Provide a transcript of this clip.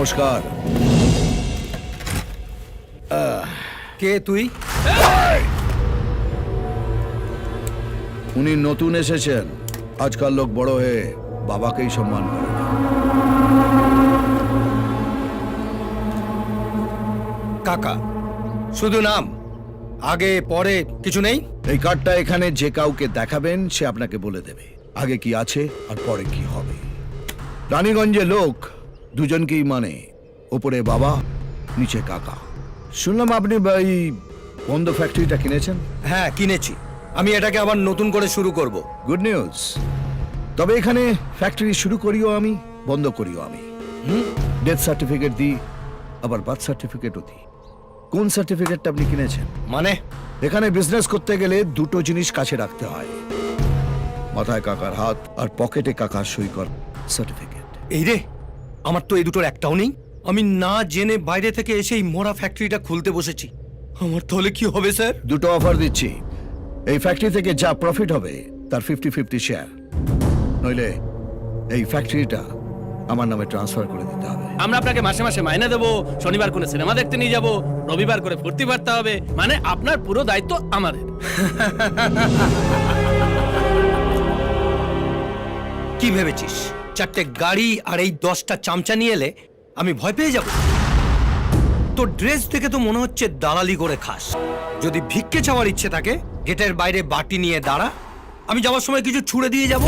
নমস্কার। কে তুই? উনি নতুন এসেছেন। আজকাল লোক বড় হয়ে বাবাকেই সম্মান করে। কাকা শুধু নাম আগে পরে কিছু নেই? এই কার্ডটা এখানে যে কাউকে দেখাবেন সে আপনাকে বলে দেবে। আগে কি আছে আর পরে কি হবে। রানীগঞ্জে লোক দুজনকেই মানে ওপরে বাবা নিচে কাকা। শুনলাম আপনি এই বন্ধ ফ্যাক্টরিটা কিনেছেন? হ্যাঁ কিনেছি। আমি এটাকে আবার নতুন করে শুরু করব। গুড নিউজ তবে এখানে ফ্যাক্টরি শুরু করিও আমি বন্ধ করিও আমি। ডেথ সার্টিফিকেট দিই আবার বার্থ সার্টিফিকেটও দিই। কোন সার্টিফিকেটটা আপনি কিনেছেন? মানে? এখানে বিজনেস করতে গেলে দুটো জিনিস কাছে রাখতে হয়। মাথায় কাকার হাত আর পকেটে কাকার সই কর সার্টিফিকেট এই রে আমার তো এই দুটোর একটাও নেই। আমি না জেনে বাইরে থেকে এসে এই মোড়া ফ্যাক্টরিটা খুলতে বসেছি। আমার তাহলে কি হবে স্যার? দুটো অফার দিচ্ছি। এই ফ্যাক্টরি থেকে যা প্রফিট হবে তার ফিফটি ফিফটি শেয়ার নইলে এই ফ্যাক্টরিটা আমার নামে ট্রান্সফার করে দিতে হবে। আমরা আপনাকে মাসে মাসে মাইনে দেবো শনিবার করে সিনেমা দেখতে নিয়ে যাব রবিবার করে ফুর্তি পারতে হবে মানে আপনার পুরো দায়িত্ব আমাদের। কি ভেবেছিস? চারটে গাড়ি আর এই দশটা চামচা নিয়ে এলে আমি ভয় পেয়ে যাব। তোর ড্রেস দেখে তো মনে হচ্ছে দালালি করে খাস। যদি ভিক্ষে চাওয়ার ইচ্ছে থাকে, গেটের বাইরে বাটি নিয়ে দাঁড়া। আমি যাওয়ার সময় কিছু ছুড়ে দিয়ে যাব।